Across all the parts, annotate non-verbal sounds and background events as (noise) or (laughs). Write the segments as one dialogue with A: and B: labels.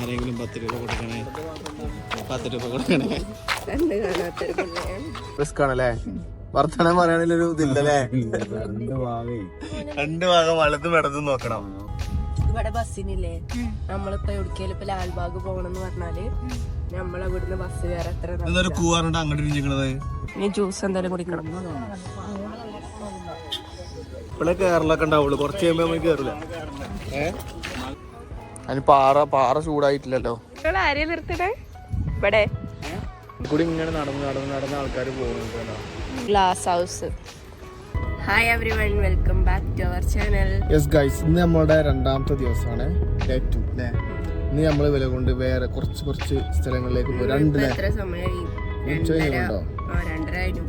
A: ആരെങ്കിലും പത്ത് രൂപ കൊടുക്കണേ? പത്ത് രൂപ കൊടുക്കണേ? റിസ്ക് ആണല്ലേ വർത്തമാനം പറയാനുള്ളൊരു ഇതില്ലല്ലേ? രണ്ട് ഭാഗം വലത് ഇടതും നോക്കണം.
B: ഇവിടെ ബസ്സിനില്ലേ? നമ്മളിപ്പോ എവിടേക്കാലും ഇപ്പൊ ലാൽബാഗ് പോകണമെന്ന് പറഞ്ഞാൽ നമ്മളവിടുന്ന് ബസ് വേറെ എത്ര ഇനി ജ്യൂസ് എന്തായാലും കുടിക്കണം.
A: ഇപ്പോഴേ കേരളൊക്കെ ഉണ്ടാവുള്ളൂ. കുറച്ച് കഴിയുമ്പോ നമ്മൾ കേറില്ല അതിന് പാറ പാറ ചൂടായിട്ടില്ലല്ലോ.
B: നിങ്ങൾ ആരെയും നിർത്തണേ ഇവിടെ.
A: കൂടി ഇങ്ങനെ നടന്ന് നടന്ന് നടന്ന ആൾക്കാർ പോകുന്നുണ്ട്
B: glass house hi everyone welcome back to our channel
A: yes guys ഇന്ന് നമ്മുടെ രണ്ടാമത്തെ ദിവസമാണ് ഡേ ടു അല്ലേ ഇന്ന് നമ്മൾ വില കൊണ്ട് വേറെ കുറച്ച് കുറച്ച് സ്ഥലങ്ങളിലേക്ക് പോകും രണ്ട്
B: എത്ര സമയമായി
A: ഉച്ച കഴിഞ്ഞുണ്ടോ?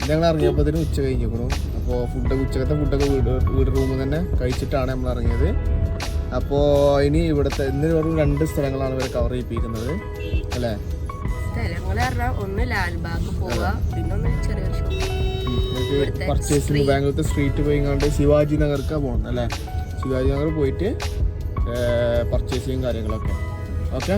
A: ഞങ്ങൾ ഇറങ്ങിയപ്പോഴത്തേനും ഉച്ച കഴിഞ്ഞിരിക്കണു അപ്പോൾ ഫുഡ് ഉച്ചക്കത്തെ ഫുഡൊക്കെ വീട് വീട് റൂമിൽ തന്നെ കഴിച്ചിട്ടാണ് നമ്മൾ ഇറങ്ങിയത്. അപ്പോൾ ഇനി ഇവിടുത്തെ ഇന്ന് വെറും രണ്ട് സ്ഥലങ്ങളാണ് ഇവർ കവർ ചെയ്യിപ്പിക്കുന്നത്. അല്ലേ?
B: ഒന്ന് ലാൽബാഗ് പിന്നെ
A: പർച്ചേസിങ് ബാംഗ്ലൂരത്തെ സ്ട്രീറ്റ് പോയി കണ്ട് ശിവാജി നഗർക്ക് പോകുന്നത് അല്ലേ? ശിവാജി നഗർ പോയിട്ട് പർച്ചേസിങ് കാര്യങ്ങളൊക്കെ. ഓക്കെ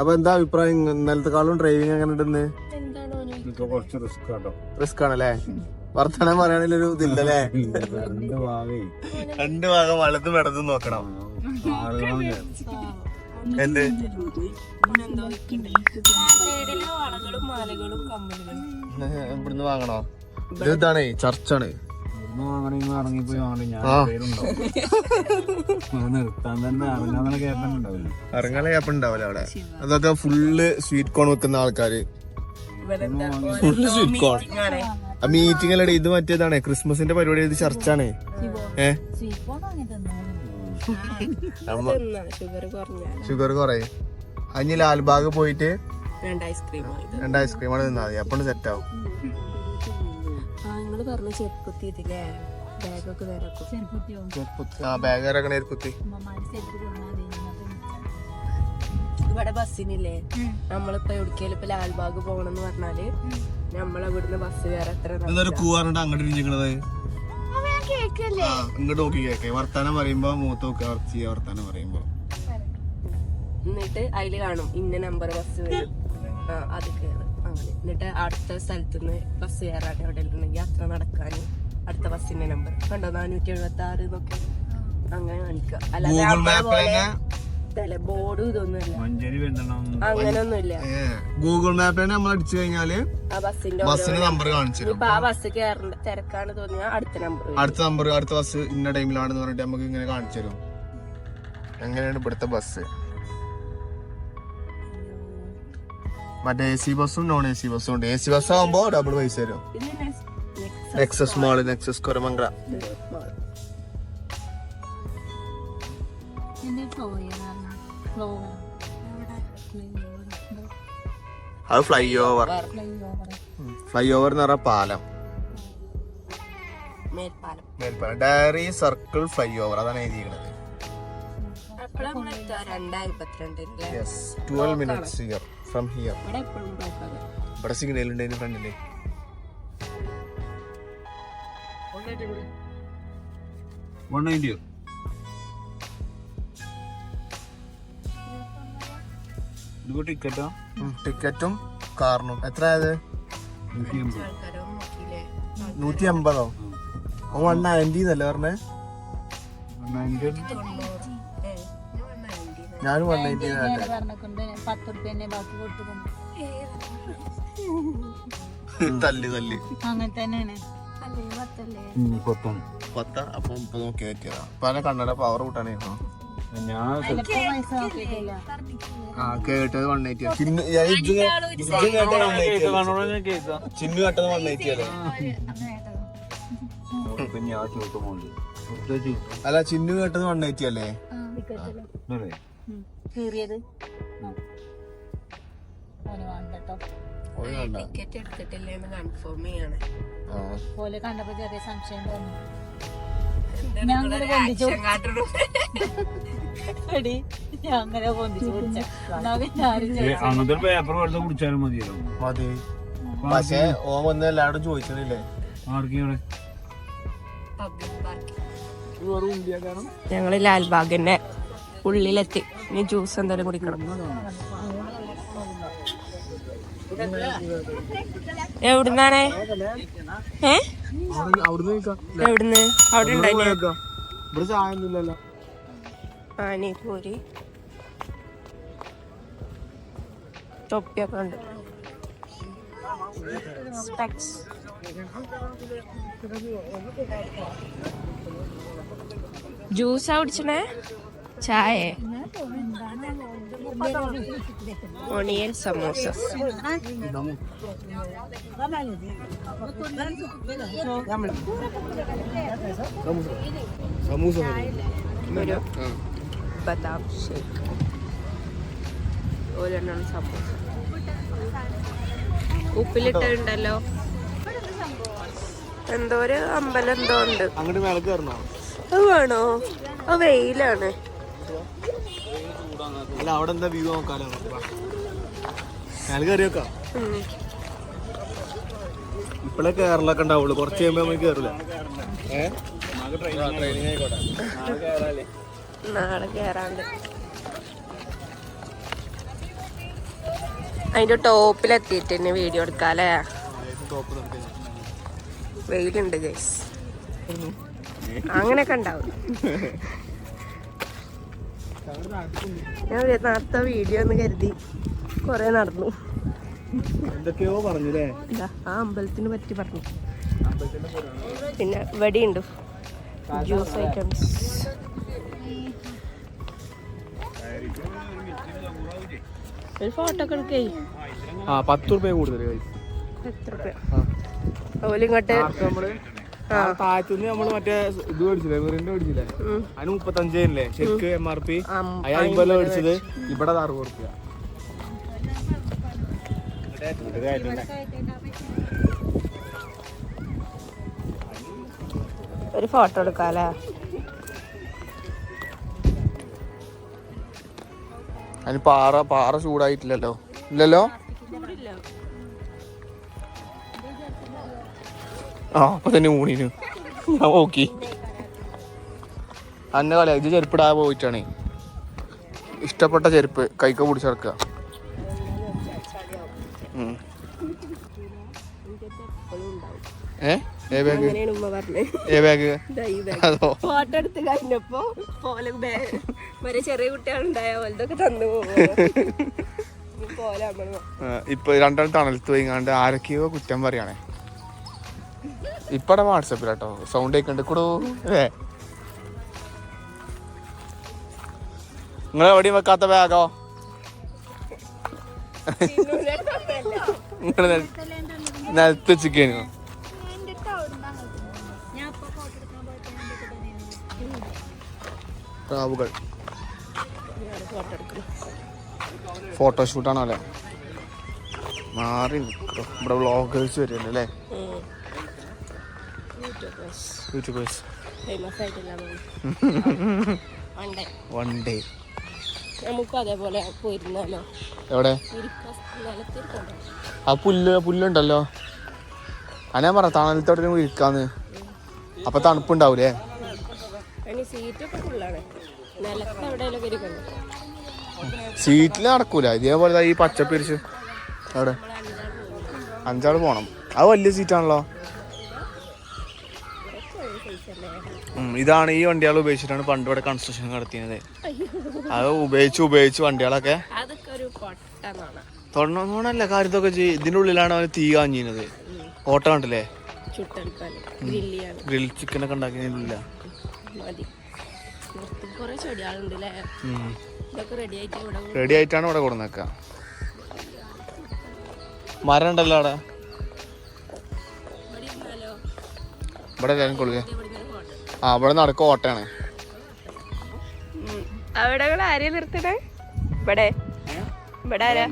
A: അപ്പൊ എന്താ അഭിപ്രായം? ഇന്നലത്തെ കാളും ഡ്രൈവിംഗ് എങ്ങനെ ഉണ്ടെന്ന്?
C: കുറച്ച് റിസ്ക് ആട്ടോ.
A: റിസ്ക് ആണല്ലേ? വർത്തമാനം പറയാനുള്ളൊരു ഇതില്ലല്ലേ? (laughs)
C: രണ്ട് ഭാഗം.
A: രണ്ട് ഭാഗം വലതും ഇടതും നോക്കണം. എന്ത്? ഇവിടുന്ന് വാങ്ങണോ? ഇത് ഇതാണേ ചർച്ചാണ്.
C: ഇറങ്ങാൻ
A: ഗ്യാപ്പ് ഉണ്ടാവില്ല. അവിടെ. അതൊക്കെ ഫുള്ള് സ്വീറ്റ് കോൺ വെക്കുന്ന ആൾക്കാര്. ഫുള്ള് സ്വീറ്റ് കോൺ ആ മീറ്റിംഗ് അല്ലേ ഇത് മറ്റേതാണ്? ക്രിസ്മസിന്റെ പരിപാടി ഇത് ചർച്ചാണ് ഏ? നമ്മ
B: ഷുഗർ
A: കൊറേ അഞ്ഞ് ലാൽബാഗ് പോയിട്ട്
B: രണ്ട് ഐസ്ക്രീം
A: രണ്ട് ഐസ്ക്രീം ആണ് തിന്നാൽ മതി. അപ്പോൾ സെറ്റ് ആവും.
B: ആ പറഞ്ഞു ചെരുപ്പുത്തി ഇതില്ലേ ബാഗൊക്കെ വേറെ
A: ആ ബാഗ് ഇറങ്ങണ ചെരുപ്പുത്തി?
B: ഇവിടെ ബസ്സിനില്ലേ? നമ്മളിപ്പോ എവിടേക്കാലും ഇപ്പൊ ലാൽബാഗ് പോകണമെന്ന് പറഞ്ഞാൽ നമ്മളവിടുന്ന് ബസ് വേറെ എത്ര
A: അങ്ങോട്ട് ഇരിക്കണത്? ഇങ്ങോട്ട് നോക്കി കേക്കെ. വർത്താനം പറയുമ്പോ മൂത്ത് വർത്താനം പറയുമ്പോ.
B: എന്നിട്ട് അതിൽ കാണും ഇന്ന നമ്പർ ബസ് വരും. ആ അത് കയറും അങ്ങനെ. എന്നിട്ട് അടുത്ത സ്ഥലത്തുനിന്ന് ബസ് കയറാൻ എവിടെ യാത്ര നടക്കാൻ അടുത്ത ബസ്സിന്റെ നമ്പർ കണ്ടോ? നാനൂറ്റി എഴുപത്തി ആറ് ഇതൊക്കെ അങ്ങനെ കാണിക്കുക. അല്ലാതെ
A: തന്നെ
B: ബോർഡും ഇതൊന്നുമില്ല. അങ്ങനൊന്നുമില്ല.
A: ഗൂഗിൾ മാപ്പിൽ നമ്മൾ അടിച്ചു കഴിഞ്ഞാൽ
B: ആ ബസ്സിന്റെ
A: ബസ്സിന് നമ്പർ കാണിച്ചു തരും.
B: ഇപ്പൊ ആ ബസ് കയറേണ്ട തിരക്കാണ് തോന്നിയാൽ അടുത്ത നമ്പർ
A: അടുത്ത നമ്പർ അടുത്ത ബസ് ഇന്ന ടൈമിലാണെന്ന് പറഞ്ഞിട്ട് നമുക്ക് ഇങ്ങനെ കാണിച്ചു തരും. എങ്ങനെയാണ് ഇവിടുത്തെ ബസ് മറ്റേ എ സി ബസ്സും നോൺ എ സി ബസ്സും ഉണ്ട്. എ സി ബസ് ആകുമ്പോ ഡബിൾ പൈസ വരും. നെക്സസ് മോൾ നെക്സസ് കുരമംഗ്ര അത് ഫ്ലൈ ഓവർ ഫ്ലൈ ഓവർ എന്ന് പറഞ്ഞ പാലം.
B: മേൽപ്പാലം.
A: ഡയറി സർക്കിൾ ഫ്ലൈ ഓവർ അതാണ് എഴുതിയിരിക്കുന്നത്. Twelve minutes here from here
B: ഇവിടെ
A: സിഗ്നൽ ഉണ്ട് അതിന് ഫ്രണ്ടിൽ
C: വൺ നയന്റിയോ ടിക്കറ്റോ
A: ടിക്കറ്റും കാറിനും. എത്ര ആയത്
C: നൂറ്റി
A: അമ്പതോ വൺ നയന്റി എന്നല്ലേ പറഞ്ഞേ? ഞാനും വൺ നയന്റി തല്ലി തല്ലി.
D: അങ്ങനെ തന്നെയാണ്.
C: പത്താണ്
A: പത്ത. അപ്പൊ മുപ്പത് നോക്കി പറ്റിയതാ അപ്പൊ അതിനെ കണ്ണട പവർ കൂട്ടാനായിരുന്നു?
C: ഞാൻ
D: പൈസ നോക്കിയിട്ടില്ല
A: ആ കേട്ടത് വൺ എയ്റ്റി ചിന്നു ചിന്നു കേട്ടത് വൺ എയ്റ്റി അല്ലേ? അല്ല ചിന്നു കേട്ടത് വൺ എയ്റ്റി അല്ലേ?
C: അല്ലേ?
D: കീറിയത്? ഓന് വേണ്ടട്ടോ.
B: ടിക്കറ്റ് എടുത്തിട്ടില്ലേന്ന് കൺഫേം ചെയ്യാണ്.
D: ഓൽ കണ്ടപ്പോ ചെറിയ സംശയം തോന്നി. ഞാൻ അങ്ങനെ പൊന്തിച്ചു. എടി ഞാൻ അങ്ങനെ
C: അങ്ങനത്തെ പേപ്പർ കുടിച്ചാലും മതിയല്ലോ.
A: മതി. പക്ഷേ ഓൻ വന്ന് എല്ലാവരും ചോദിച്ചിട്ടില്ലേ
C: ആർക്കിവിടെ
B: ഞങ്ങൾ ലാൽബാഗിന്റെ ഉള്ളിലെത്തി. ഇനി ജ്യൂസ് എന്തായാലും കുടിക്കണം എവിടുന്നാണ്? ഏ? എവിടുന്ന്? അവിടെ
A: ഒന്നുമില്ലല്ലോ
B: പാനിപൂരി തൊപ്പിയൊക്കെ ഉണ്ട്. സ്പെക്സ് ജ്യൂസാ കുടിച്ചണേ? ചായ. ഒണിയൻ സമോസ
A: സമൂസ
B: ഒരു ബദാം ഷേക്ക് ഒരെണ്ണം സമോസ ഉപ്പിലിട്ടുണ്ടല്ലോ. എന്തോ ഒരു അമ്പലം എന്തോ ഉണ്ട്.
A: അങ്ങോട്ട് മേലെ കയറണോ?
B: അത് വേണോ? അത് വെയിലാണ്.
A: അല്ല അവിടെ എന്താ വ്യൂ നോക്കാലോ? ഞാൻ കയറി
B: നോക്കാം.
A: ഇപ്പഴേ കേരളൊക്കെ ഉണ്ടാവുള്ളൂ. കുറച്ച് കഴിയുമ്പോ നമ്മൾ കേറില്ല?
B: നാളെ കേറാണ്ട്. അതിന്റെ ടോപ്പിലെത്തിയിട്ട് തന്നെ വീഡിയോ
A: എടുക്കാലേ
B: വെയിലുണ്ട് ഗൈസ് അങ്ങനെയൊക്കെ ഉണ്ടാവും. (laughs) ഞാൻ നേരത്തെ വീഡിയോ ഒന്ന് കരുതി. കൊറേ നടന്നു.
A: എന്തൊക്കെയോ പറഞ്ഞില്ലേ?
B: ആ അമ്പലത്തിന് പറ്റി പറഞ്ഞു. പിന്നെ വെടിയുണ്ട്. ജ്യൂസ് ഐറ്റംസ് ഒരു ഫോട്ടോ ഒക്കെ എടുക്കേ.
A: ആ പത്ത് റുപ്യ കൂടുതൽ.
B: എത്ര രൂപ
A: ആ.
B: ഓൽ ഇങ്ങോട്ട്
A: നേരത്തെ നമ്മൾ? താഴത്തുനിന്ന് നമ്മൾ മറ്റേ ഇത് മേടിച്ചില്ലേ? മിറിന്റെ മേടിച്ചില്ലേ. അതിന് മുപ്പത്തഞ്ചല്ലേ ശരിക്ക് എം ആർ പി അയാൾ അമ്പത് മേടിച്ചത്. ഇവിടെ അറുപത് റുപ്യ
B: ഒരു ഫോട്ടോ എടുക്കാല്ലേ?
A: അതിന് പാറ പാറ ചൂടായിട്ടില്ലല്ലോ. ഇല്ലല്ലോ? ആ അപ്പൊ തന്നെ ഊണിന്. ഞാൻ നോക്കി അന്ന കളി ഇത് ചെരുപ്പിടാതെ പോയിട്ടാണ്. ഇഷ്ടപ്പെട്ട ചെരുപ്പ് കൈക്ക പിടിച്ചിറക്കുക ഉം. ഏ? ഏ ബാഗ്
B: അങ്ങനെയാണ് ഉമ്മ പറഞ്ഞത്.
A: ഏ ബാഗ്
B: ഇതാ ഈ bag.
A: അതോ?
B: ഫോട്ടോ എടുത്ത് കഴിഞ്ഞപ്പോ പോലെ വരെ ചെറിയ കുട്ടികളുണ്ടായ പോലതൊക്കെ തന്നു പോകും പോലെ നമ്മൾ
A: ആ, ഇപ്പൊ രണ്ടാൾ തണലത്ത് പോയിങ്ങാണ്ട് ആരൊക്കെയോ കുറ്റം പറയണേ. ഇപ്പടെ വാട്സപ്പിലാട്ടോ സൗണ്ട് കേൾക്കണ്ട് കൂടോ. അല്ലേ നിങ്ങൾ എവിടെയും വെക്കാത്ത ബാഗോ നിങ്ങൾ നിലത്ത് ചിക്കനു പ്രാവുകൾ. ഫോട്ടോഷൂട്ടാണോ അല്ലേ? മാറി നിൽക്കോ ഇവിടെ വ്ളോഗേഴ്സ് വരുന്നുണ്ട് അല്ലേ?
B: യൂട്യൂബേഴ്സ്.
A: യൂട്യൂബേഴ്സ്.
B: ഫേമസ് പണ്ടേ
A: വൺ ഡേ
B: നമുക്കും അതേപോലെ പോയിരുന്നാലോ?
A: എവിടെ? ആ പുല്ല് പുല്ലുണ്ടല്ലോ. അനാ പറ തണലത്തോടെ ഇരിക്കാന്ന്. അപ്പൊ തണുപ്പുണ്ടാവൂലേ? സീറ്റിൽ നടക്കൂല. ഇതേപോലെ ഈ പച്ചപ്പിരിച്ച് അവിടെ. അഞ്ചാൾ പോണം. അത് വലിയ സീറ്റാണല്ലോ. ഇതാണ് ഈ വണ്ടികൾ ഉപയോഗിച്ചിട്ടാണ് പണ്ട് ഇവിടെ കൺസ്ട്രക്ഷൻ നടത്തിയത്. അത് ഉപയോഗിച്ച് ഉപയോഗിച്ച് വണ്ടികളൊക്കെ തൊണ്ണൂന്നല്ല കാര്യത്തൊക്കെ ചെയ്യും ഇതിന്റെ ഉള്ളിലാണ് അവന് തീ കാഞ്ഞിരുന്നത്. ഓട്ട കണ്ടില്ലേ? ഗ്രിൽ ഉണ്ടാക്കിയതിന്റെ ഉള്ളില
B: ചെടികളുണ്ട് അല്ലേ ഇതൊക്കെ റെഡി
A: ആയിട്ടാണ് ഇവിടെ കൊടുന്നേക്ക. മരം ഉണ്ടല്ലോ അവിടെ.
B: ഇവിടെ
A: എല്ലാവരും കൊള്ളുക
B: ഇവിടെ
A: നടക്കും ഓട്ടയാണ്.
B: അവിടെ ആരെയും നിർത്തണേ ഇവിടെ. ഇവിടെ ആരാ?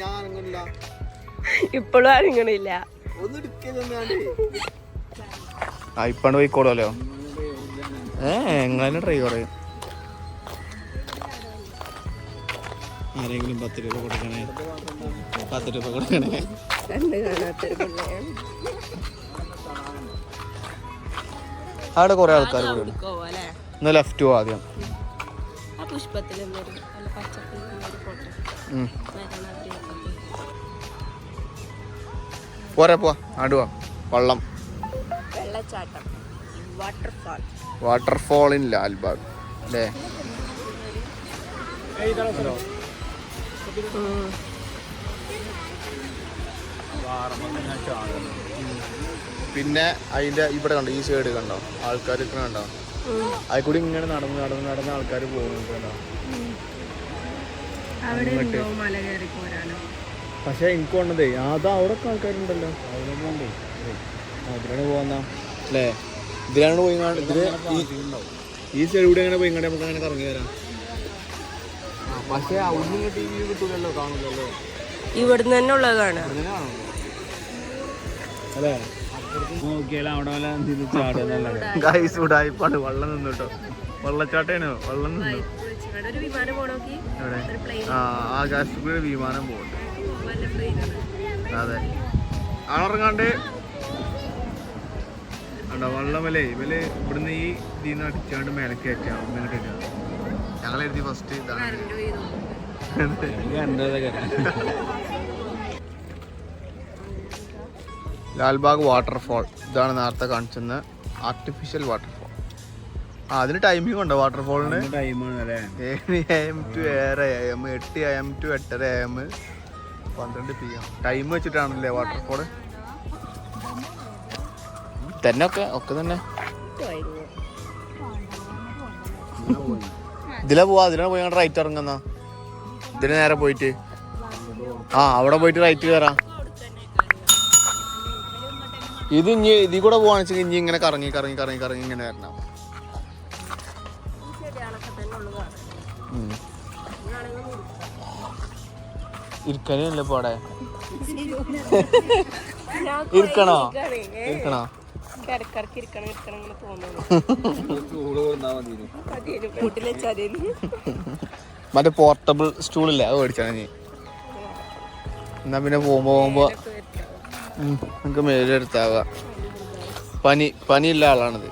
A: ഞാൻ അനങ്ങില്ല
B: ഇപ്പോഴും അനങ്ങണില്ല
A: ഇപ്പാണ്ട് പോയിക്കോളല്ലോ ഏ? എങ്ങനെ ഡ്രൈവർ ആരെങ്കിലും പത്ത് രൂപ കൊടുക്കണേ? പത്ത് രൂപ കൊടുക്കണേ? അവിടെ കുറെ ആൾക്കാർ
B: ഇന്ന്
A: ഒന്ന് ലെഫ്റ്റ് പോവാ ആദ്യം പോരാ പോവാ. ആടുവാ വള്ളം.
B: വെള്ളച്ചാട്ടം. വാട്ടർഫാൾ
A: വാട്ടർഫാൾ ഇൻ ലാൽബാഗ് അല്ലേ? പിന്നെ അതിന്റെ ഇവിടെ കണ്ടോ ഈ സൈഡ് കണ്ടോ ആൾക്കാർ കണ്ടോ? അതിൽ കൂടി ഇങ്ങനെ നടന്ന് നടന്ന് നടന്ന് ആൾക്കാർ പോകുന്നുണ്ട് കണ്ടോ?
B: അവിടെ
A: പക്ഷെ എനിക്ക് വന്നതേ അത് അവിടെ ആൾക്കാരുണ്ടല്ലോ. അതിലാണ് പോകുന്ന അല്ലേ? ഇതിലാണ് പോയി ഇതിൽ ഈ- ഈ സൈഡ് കൂടി അങ്ങനെ പോയി ഇങ്ങോട്ട് നമുക്ക് അങ്ങനെ കറങ്ങി വരാം. പക്ഷെ അവിടുന്ന് ഇങ്ങോട്ട് ഈ വ്യൂ കിട്ടൂലല്ലോ കാണൂലല്ലോ
B: ഇവിടുന്ന് തന്നെ ഉള്ളത് കാണാം.
A: അങ്ങനെ കാണുമല്ലോ അല്ലേ ഗൈസ് ഉടായിപ്പാണ് വെള്ളം നിന്നുട്ടോ വെള്ളം നിന്നു. ആ വിമാനം പോകുന്നുണ്ട് അതെ. ആളിറങ്ങാണ്ട്. വെള്ളം വള്ളമല്ലേ ഇവൽ ഇവിടുന്ന് ഈ ഇതിന്ന് അടിച്ചാണ്ട് മേലക്ക് കയറ്റാം. അവിടുന്ന് ഇങ്ങോട്ട് ഇടുക. ഞങ്ങൾ എഴുതി ഫസ്റ്റ് ഇതാണ്. ലാൽബാഗ് വാട്ടർഫോൾ ഇതാണ് നേരത്തെ കാണിച്ചെന്ന് ആർട്ടിഫിഷ്യൽ വാട്ടർഫോൾ ആ അതിന് ടൈമിംഗ് ഉണ്ടോ വാട്ടർഫോളിന്
C: ടൈമാണ് അല്ലേ?
A: ഏഴ് എ എം ടു ഏഴര എ എം എട്ട് എ എം ടു എട്ടര എ എം പന്ത്രണ്ട് പി എം ടൈം വെച്ചിട്ടാണല്ലേ വാട്ടർഫോൾ തന്നെ ഒക്കെ ഒക്കെ തന്നെ. ഇതിലെ പോവാ ഇതിലെ പോയി റൈറ്റ് ഇറങ്ങുന്ന. ഇതിന് നേരെ പോയിട്ട്. ആ അവിടെ പോയിട്ട് റൈറ്റ് കയറാം ഇത് ഇനി ഇതിൽ കൂടെ പോവാണെന്ന് വെച്ചാൽ ഇനി ഇങ്ങനെ കറങ്ങി കറങ്ങി കറങ്ങി കറങ്ങി ഇങ്ങനെ വരണം. ഇരിക്കണേ ഇരിക്കണോ? ഇരിക്കണോ?
B: കിടക്കിറക്കി ഇരിക്കണം ഇരിക്കണം ഇങ്ങനെ തോന്നുന്നു.
C: ചൂട് കൊടുത്താൽ മതി
B: അതിന് വീട്ടിൽ വെച്ചാൽ
A: മറ്റേ പോർട്ടബിൾ സ്റ്റൂളില്ലേ അത് മേടിച്ചാണ് നീ എന്നാ പിന്നെ പോകുമ്പോ പോകുമ്പോ നമുക്ക് മേലെടുത്താവുക പനി പനിയുള്ള ആളാണിത്.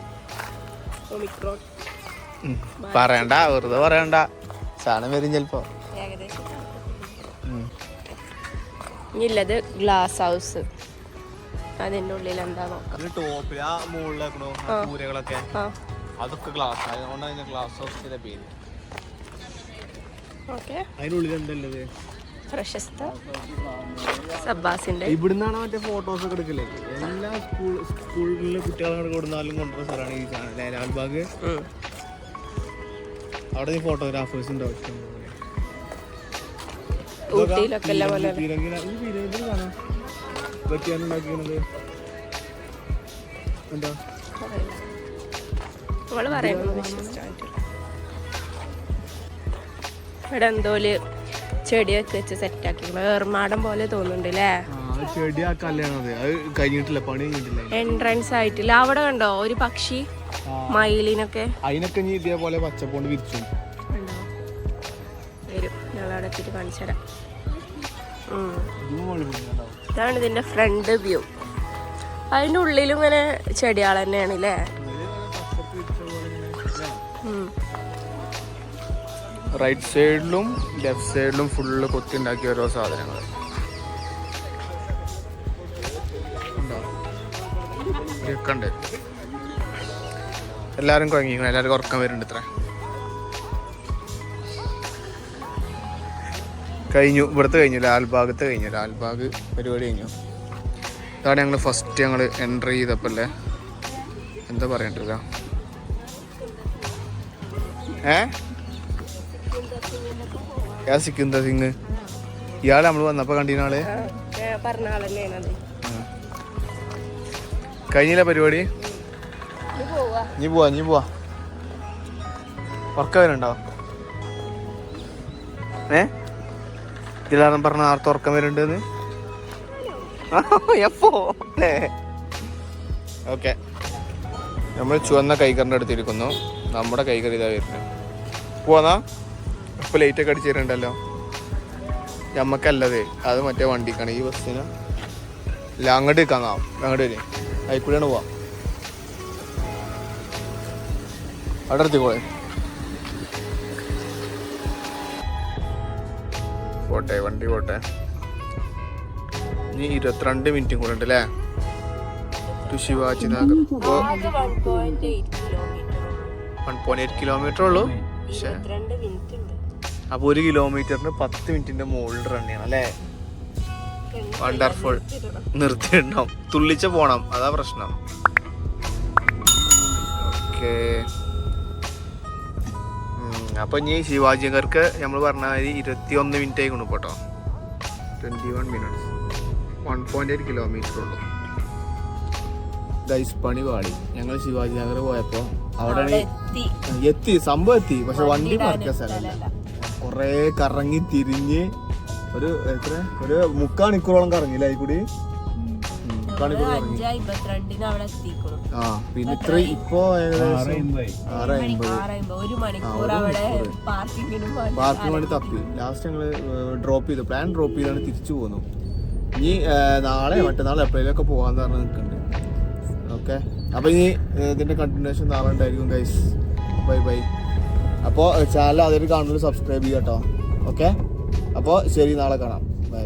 A: പറയണ്ട വെറുതെ പറയണ്ട. സാധനം വരും ചെലപ്പോ.
B: ഇല്ലത് ഗ്ലാസ് ഹൗസ് അതിന്റെ ഉള്ളിൽ എന്താ നോക്കാം
A: ടോപ്പിൽ ആ മുകളിലേക്കണോ
B: ആ.
A: കൂരകളൊക്കെ
B: ആ.
A: അതൊക്കെ ഗ്ലാസ് അതുകൊണ്ടാണ് അതിന്റെ ഗ്ലാസ് ഹൗസിന്റെ പേര്.
B: ഓക്കെ.
A: അതിനുള്ളിൽ എന്തല്ലത്
B: പ്രശസ്ത സബ്ബാസിന്റെ
A: ഇവിടുന്നാണ് മറ്റേ ഫോട്ടോസ് ഒക്കെ എടുക്കൽ. എല്ലാ സ്കൂൾ സ്കൂളിലെ കുട്ടികളെ കൊടുന്നാലും കൊണ്ടുവരുന്ന സ്ഥലമാണ് ഈ ചാനൽ ലാൽബാഗ് അവിടെ ഈ ഫോട്ടോഗ്രാഫേഴ്സ് ഉണ്ടാവും.
B: ഊട്ടിയിലൊക്കെ അല്ല
A: ഉണ്ടാക്കിയത് എന്താ?
B: ഇവിടെ എന്തോൽ ചെടിയൊക്കെ വെച്ച് സെറ്റാക്കി ഏർമാടം പോലെ
A: തോന്നുന്നുണ്ടല്ലേ
B: എൻട്രൻസ് ആയിട്ടില്ല. അവിടെ കണ്ടോ? ഒരു പക്ഷി മയിലിനൊക്കെ.
A: അതിനൊക്കെ ഇനി ഇതേപോലെ പച്ചപ്പോണ്ട് വിരിച്ചു?
B: വരും. ഞങ്ങളവിടെ എത്തിയിട്ട് കാണിച്ചു തരാം. ഇതാണ് ഇതിന്റെ ഫ്രണ്ട് വ്യൂ അതിന്റെ ഉള്ളിലും ഇങ്ങനെ ചെടികൾ തന്നെയാണ് അല്ലേ ഉം.
A: റൈറ്റ് സൈഡിലും ലെഫ്റ്റ് സൈഡിലും ഫുള്ള് കൊത്തി ഉണ്ടാക്കിയ ഓരോ സാധനങ്ങൾ കുഴങ്ങി എല്ലാവരും കുഴങ്ങിക്കണം എല്ലാവർക്കും ഉറക്കം വരുന്നുണ്ട് ഇത്ര. കഴിഞ്ഞു ഇവിടുത്തെ കഴിഞ്ഞു ലാൽബാഗത്തെ കഴിഞ്ഞു ലാൽബാഗ് പരിപാടി കഴിഞ്ഞു. ഇതാണ് ഞങ്ങൾ ഫസ്റ്റ് ഞങ്ങൾ എൻട്രി ചെയ്തപ്പോൾ എന്താ പറയണ്ടത്? ഏ? ഏ സിക്കിന്ത സിംഗ് ഇയാൾ നമ്മൾ വന്നപ്പോൾ കണ്ടിനാൾ
B: ആ,
A: കഴിഞ്ഞില്ല പരിപാടി? നീ പോവാ. നീ പോവാ ഉറക്കം വരുന്നുണ്ടോ ഏ? ഇതിലാറും പറഞ്ഞ ആർ ഉറക്കം വരുന്നുണ്ടെന്ന്? (laughs) എപ്പോ? ഓക്കെ. നമ്മൾ ചുവന്ന കൈക്കറിന്റെ അടുത്തിരിക്കുന്നു നമ്മുടെ കൈക്കറി കറി ഇതാ വരുന്നത് പോന്നാ ഇപ്പൊ ലൈറ്റ് ഒക്കെ അടിച്ചു നമ്മക്കല്ലതേ ഞമ്മക്കല്ലത്. അത് മറ്റേ വണ്ടിക്കാണ്. ഈ ബസ്സിന്. അങ്ങോട്ട് നിൽക്കാൻ അങ്ങോട്ട് വരെ. അതിൽക്കൂടെയാണ് പോവാം. അവിടെ എത്തിക്കോളെ പോട്ടെ വണ്ടി പോട്ടെ. ഇനി ഇരുപത്തിരണ്ട് മിനിറ്റും കൂടെ ഉണ്ട് അല്ലേ ടു ശിവാജി നഗർ ഇപ്പോൾ
B: വൺ പോയിന്റ് എയ്റ്റ് കിലോമീറ്റർ
A: ഉള്ളൂ. പക്ഷേ അപ്പോൾ ഒരു കിലോമീറ്ററിന് പത്ത് മിനിറ്റിന്റെ മുകളിൽ റൺ ചെയ്യണം അല്ലേ? വണ്ടർഫുൾ നിർത്തിയിടണം. തുള്ളിച്ച പോണം. അതാ പ്രശ്നം. ഓക്കെ അപ്പൊ ഇനി ശിവാജികർക്ക് നമ്മൾ പറഞ്ഞ മാതിരി ഇരുപത്തി ഒന്ന് മിനിറ്റ് ആയി കൊണ്ടു പോട്ടോ twenty one minutes one point eight kilometre ഉള്ളൂ ഗൈസ് പണി പാടി ഞങ്ങൾ ശിവാജി നഗർ പോയപ്പോ അവിടെ
B: എത്തി
A: എത്തി സംഭവം എത്തി. പക്ഷെ വണ്ടി മറക്കാൻ സ്ഥലമല്ല. കൊറേ കറങ്ങി തിരിഞ്ഞ് ഒരു എത്ര? ഒരു മുക്കാൽ മണിക്കൂറോളം കറങ്ങില്ല അതിൽ കൂടി ഉം, മുക്കാ മണിക്കൂർ കറങ്ങി
B: അഞ്ച് അമ്പത്തിരണ്ടിന് അവിടെ എത്തിക്കണം
A: ആ പിന്നെ ഇത്ര ഇപ്പോ ഏകദേശം ആറ് അമ്പത്.
B: ആറ് അമ്പത്. ഒരു മണിക്കൂർ അവിടെ പാർക്കിങ്ങിനും
A: പാർക്കിംഗ് വേണ്ടി തപ്പി. ലാസ്റ്റ് ഞങ്ങൾ ഡ്രോപ്പ് ചെയ്തു. പ്ലാൻ ഡ്രോപ്പ് ചെയ്താണ് തിരിച്ചു പോന്നു. ഇനി നാളെ മറ്റന്നാൾ എപ്പോഴേലൊക്കെ പോകാന്ന് പറഞ്ഞ് നിൽക്കുന്നുണ്ട് ഓക്കെ? അപ്പൊ ഇനി ഇതിന്റെ കണ്ടിന്യൂഷൻ നാളെ ഉണ്ടായിരിക്കും ഗൈസ് ബൈ ബൈ അപ്പോൾ ചാനൽ അതൊരു കാണുന്നത് സബ്സ്ക്രൈബ് ചെയ്യാം കേട്ടോ ഓക്കെ? അപ്പോൾ ശരി നാളെ കാണാം. ബൈ